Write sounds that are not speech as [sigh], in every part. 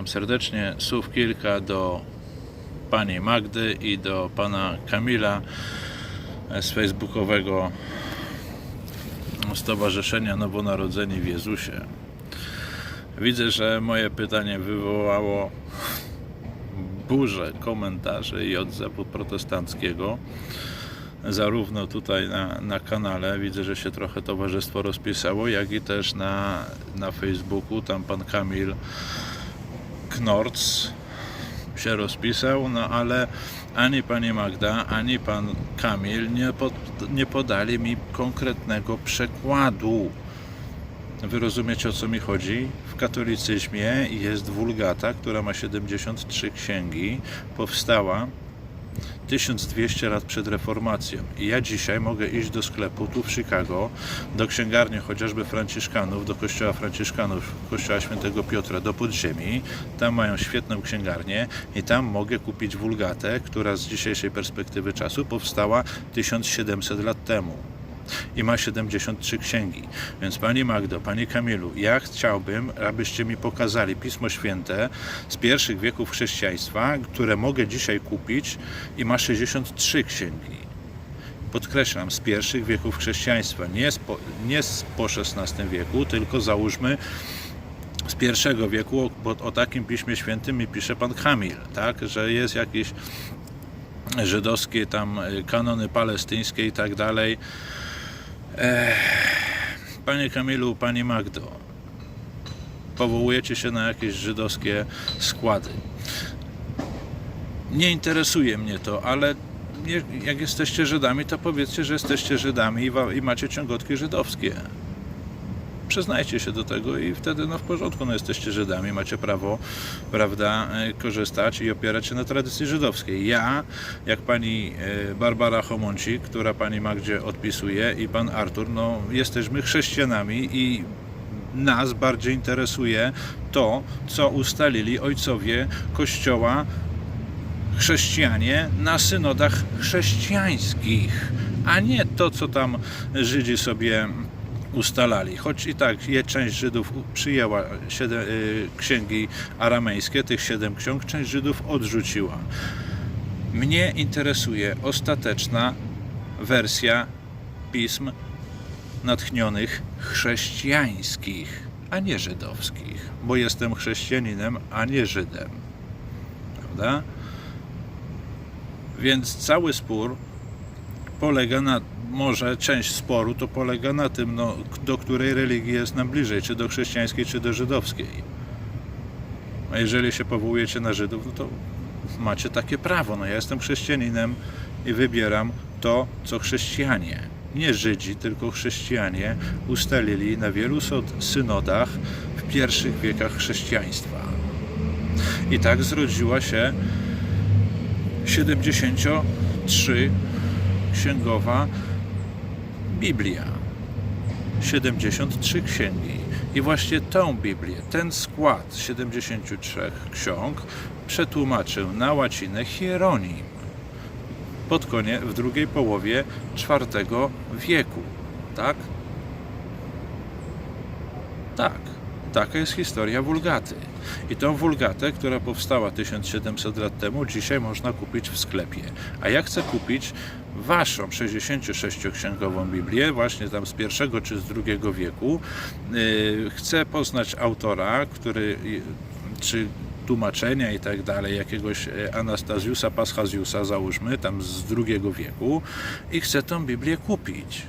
Witam serdecznie. Słów kilka do pani Magdy i do pana Kamila z facebookowego Stowarzyszenia Nowonarodzeni w Jezusie. Widzę, że moje pytanie wywołało burzę komentarzy i odzewu protestanckiego. Zarówno tutaj na, na kanale widzę, że się trochę towarzystwo rozpisało, jak i też na, na Facebooku. Tam pan Kamil Knorc się rozpisał, no ale ani pani Magda, ani pan Kamil nie, pod, nie podali mi konkretnego przekładu. Wy rozumiecie o co mi chodzi? W katolicyzmie jest wulgata, która ma 73 księgi, powstała 1200 lat przed reformacją. I ja dzisiaj mogę iść do sklepu tu w Chicago, do księgarni chociażby Franciszkanów, do kościoła Franciszkanów, kościoła świętego Piotra, do podziemi. Tam mają świetną księgarnię i tam mogę kupić wulgatę, która z dzisiejszej perspektywy czasu powstała 1700 lat temu i ma 73 księgi. Więc Pani Magdo, Pani Kamilu, ja chciałbym, abyście mi pokazali Pismo Święte z pierwszych wieków chrześcijaństwa, które mogę dzisiaj kupić i ma 63 księgi. Podkreślam, z pierwszych wieków chrześcijaństwa, nie, nie z po XVI wieku, tylko załóżmy z pierwszego wieku, bo o takim Piśmie Świętym mi pisze Pan Kamil, tak, że jest jakieś żydowskie tam y, kanony palestyńskie i tak dalej. Panie Kamilu, Pani Magdo, powołujecie się na jakieś żydowskie składy. Nie interesuje mnie to, ale jak jesteście Żydami, to powiedzcie, że jesteście Żydami i macie ciągotki żydowskie. Przyznajcie się do tego i wtedy no w porządku, no jesteście Żydami, macie prawo, prawda, e, korzystać i opierać się na tradycji żydowskiej. Ja, jak pani e, Barbara Homonci, która pani Magdzie odpisuje i pan Artur, no jesteśmy chrześcijanami i nas bardziej interesuje to, co ustalili ojcowie Kościoła chrześcijanie na synodach chrześcijańskich, a nie to, co tam Żydzi sobie ustalali. Choć i tak je, część Żydów przyjęła siedem, y, księgi aramejskie, tych siedem ksiąg, część Żydów odrzuciła. Mnie interesuje ostateczna wersja pism natchnionych chrześcijańskich, a nie żydowskich, bo jestem chrześcijaninem, a nie Żydem. Prawda? Więc cały spór polega na, może część sporu to polega na tym, no, do której religii jest nam bliżej, czy do chrześcijańskiej, czy do żydowskiej. A jeżeli się powołujecie na Żydów, no to macie takie prawo. No ja jestem chrześcijaninem i wybieram to, co chrześcijanie, nie Żydzi, tylko chrześcijanie ustalili na wielu synodach w pierwszych wiekach chrześcijaństwa. I tak zrodziła się 73 księgowa Biblia. 73 księgi. I właśnie tę Biblię, ten skład 73 ksiąg przetłumaczył na łacinę Hieronim pod koniec, w drugiej połowie IV wieku. Tak? Tak. Taka jest historia Wulgaty. I tą Wulgatę, która powstała 1700 lat temu, dzisiaj można kupić w sklepie. A ja chcę kupić waszą 66-księgową Biblię, właśnie tam z pierwszego czy z drugiego wieku. Yy, Chcę poznać autora, który czy tłumaczenia i tak dalej, jakiegoś e, Anastazjusa Paschaziusa, załóżmy, tam z drugiego wieku i chcę tą Biblię kupić.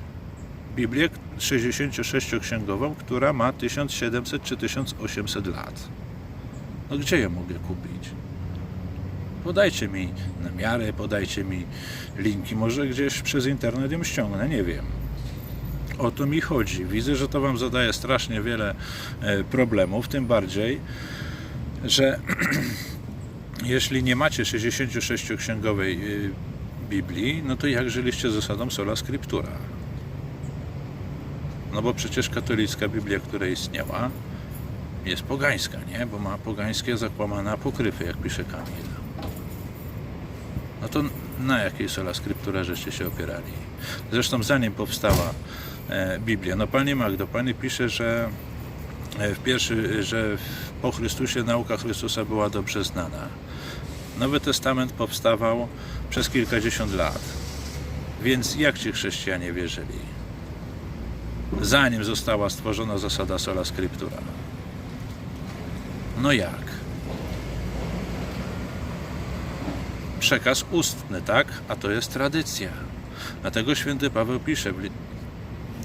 Biblię 66-księgową, która ma 1700 czy 1800 lat. No gdzie ją mogę kupić? Podajcie mi namiary, podajcie mi linki, może gdzieś przez internet ją ściągnę, nie wiem. O to mi chodzi. Widzę, że to Wam zadaje strasznie wiele e, problemów, tym bardziej, że [clears throat] jeśli nie macie 66-księgowej y, Biblii, no to jak żyliście zasadą sola scriptura? No bo przecież katolicka Biblia, która istniała, jest pogańska, nie? Bo ma pogańskie zakłamane apokryfy, jak pisze Kamil. No to na jakiej sola scriptura żeście się opierali? Zresztą zanim powstała e, Biblia, no Pani Magdo, Pani pisze, że e, w pierwszy, że po Chrystusie nauka Chrystusa była dobrze znana. Nowy Testament powstawał przez kilkadziesiąt lat. Więc jak ci chrześcijanie wierzyli? Zanim została stworzona zasada sola scriptura. No jak? Przekaz ustny, tak? A to jest tradycja. Dlatego święty Paweł pisze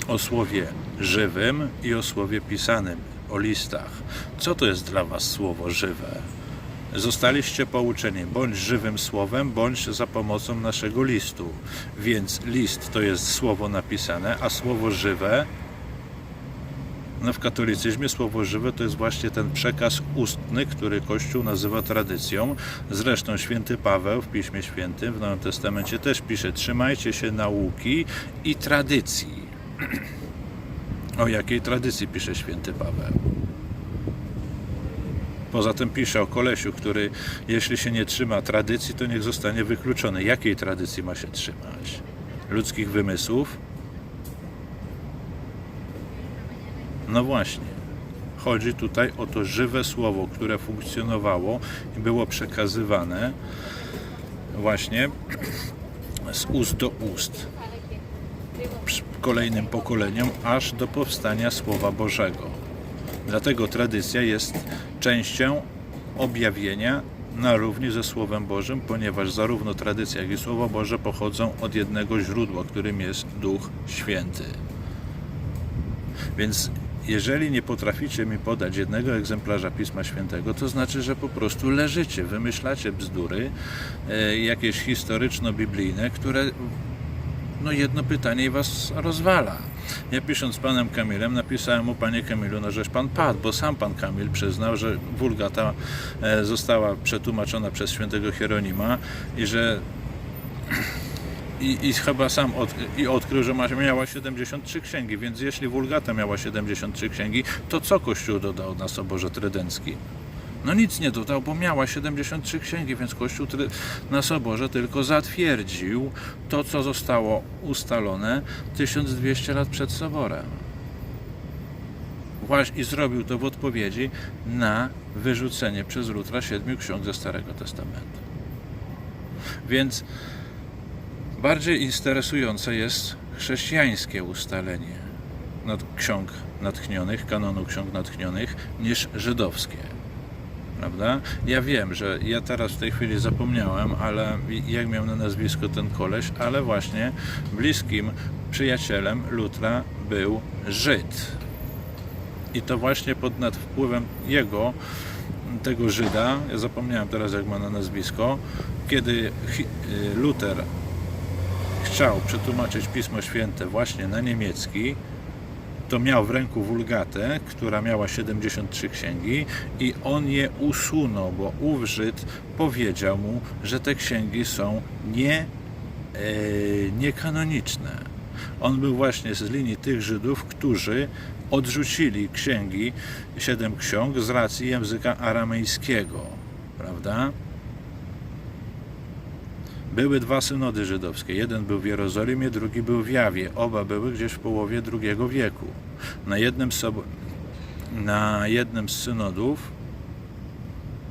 o słowie żywym i o słowie pisanym, o listach. Co to jest dla was słowo żywe? Zostaliście pouczeni bądź żywym słowem, bądź za pomocą naszego listu. Więc list to jest słowo napisane, a słowo żywe w katolicyzmie słowo żywe to jest właśnie ten przekaz ustny, który Kościół nazywa tradycją. Zresztą święty Paweł w Piśmie Świętym w Nowym Testamencie też pisze: Trzymajcie się nauki i tradycji. [clears throat] O jakiej tradycji pisze święty Paweł? Poza tym pisze o kolesiu, który jeśli się nie trzyma tradycji, to niech zostanie wykluczony. Jakiej tradycji ma się trzymać? Ludzkich wymysłów? No właśnie. Chodzi tutaj o to żywe słowo, które funkcjonowało i było przekazywane właśnie z ust do ust kolejnym pokoleniom, aż do powstania Słowa Bożego. Dlatego tradycja jest częścią objawienia na równi ze Słowem Bożym, ponieważ zarówno tradycja, jak i Słowo Boże pochodzą od jednego źródła, którym jest Duch Święty. Więc jeżeli nie potraficie mi podać jednego egzemplarza Pisma Świętego, to znaczy, że po prostu leżycie, wymyślacie bzdury, e, jakieś historyczno-biblijne, które no jedno pytanie was rozwala. Ja pisząc z panem Kamilem, napisałem mu, panie Kamilu, no żeś pan padł, bo sam pan Kamil przyznał, że wulgata e, została przetłumaczona przez świętego Hieronima i że i, i chyba sam od, i odkrył, że miała 73 księgi, więc jeśli Wulgata miała 73 księgi, to co Kościół dodał na Soborze Trydenckim? No nic nie dodał, bo miała 73 księgi, więc Kościół na Soborze tylko zatwierdził to, co zostało ustalone 1200 lat przed Soborem. Właśnie i zrobił to w odpowiedzi na wyrzucenie przez Lutra siedmiu ksiąg ze Starego Testamentu. Więc Bardziej interesujące jest chrześcijańskie ustalenie nad ksiąg natchnionych, kanonu ksiąg natchnionych, niż żydowskie. Prawda? Ja wiem, że ja teraz w tej chwili zapomniałem, ale jak miał na nazwisko ten koleś, ale właśnie bliskim przyjacielem Lutra był Żyd. I to właśnie pod nad wpływem jego, tego Żyda, ja zapomniałem teraz jak ma na nazwisko, kiedy y, Luter chciał przetłumaczyć Pismo Święte właśnie na niemiecki, to miał w ręku wulgatę, która miała 73 księgi i on je usunął, bo ów Żyd powiedział mu, że te księgi są nie, e, niekanoniczne. On był właśnie z linii tych Żydów, którzy odrzucili księgi, siedem ksiąg z racji języka aramejskiego, prawda? Były dwa synody żydowskie. Jeden był w Jerozolimie, drugi był w Jawie. Oba były gdzieś w połowie II wieku. Na jednym, sob- na jednym z synodów,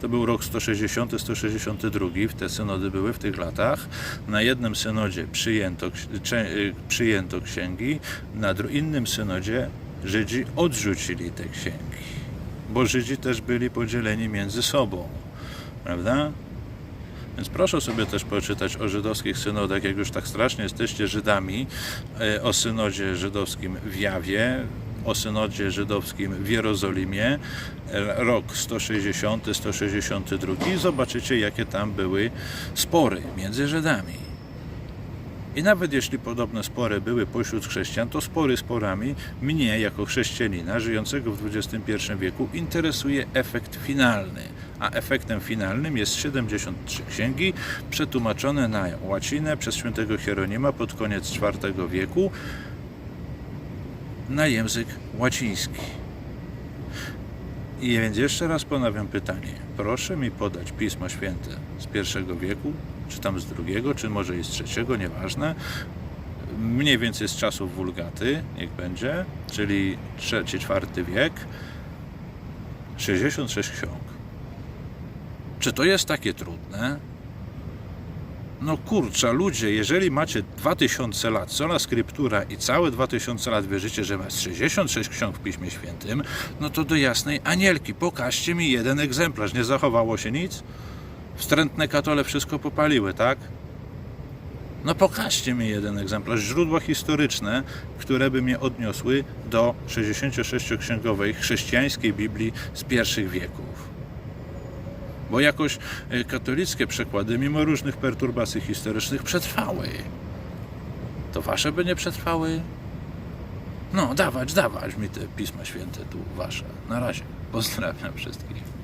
to był rok 160-162, te synody były w tych latach. Na jednym synodzie przyjęto, y, przyjęto księgi, na innym synodzie Żydzi odrzucili te księgi. Bo Żydzi też byli podzieleni między sobą. Prawda? Więc proszę sobie też poczytać o żydowskich synodach, jak już tak strasznie jesteście Żydami, e, o synodzie żydowskim w Jawie, o synodzie żydowskim w Jerozolimie, e, rok 160-162 i zobaczycie, jakie tam były spory między Żydami. I nawet jeśli podobne spory były pośród chrześcijan, to spory sporami mnie, jako chrześcijanina żyjącego w XXI wieku, interesuje efekt finalny. A efektem finalnym jest 73 księgi przetłumaczone na łacinę przez świętego Hieronima pod koniec IV wieku na język łaciński. I więc jeszcze raz ponawiam pytanie. Proszę mi podać Pismo Święte z pierwszego wieku, czy tam z drugiego, czy może i z trzeciego, nieważne. Mniej więcej z czasów Wulgaty, niech będzie, czyli trzeci, czwarty wiek. 66 ksiąg. Czy to jest takie trudne? No kurczę, ludzie, jeżeli macie 2000 lat, sola scriptura i całe 2000 lat wierzycie, że ma 66 ksiąg w Piśmie Świętym, no to do jasnej anielki, pokażcie mi jeden egzemplarz. Nie zachowało się nic? Wstrętne katole wszystko popaliły, tak? No pokażcie mi jeden egzemplarz, źródła historyczne, które by mnie odniosły do 66-księgowej chrześcijańskiej Biblii z pierwszych wieków. Bo jakoś e, katolickie przekłady, mimo różnych perturbacji historycznych, przetrwały. To wasze by nie przetrwały? No, dawać, dawać mi te Pisma Święte tu wasze. Na razie. Pozdrawiam wszystkich.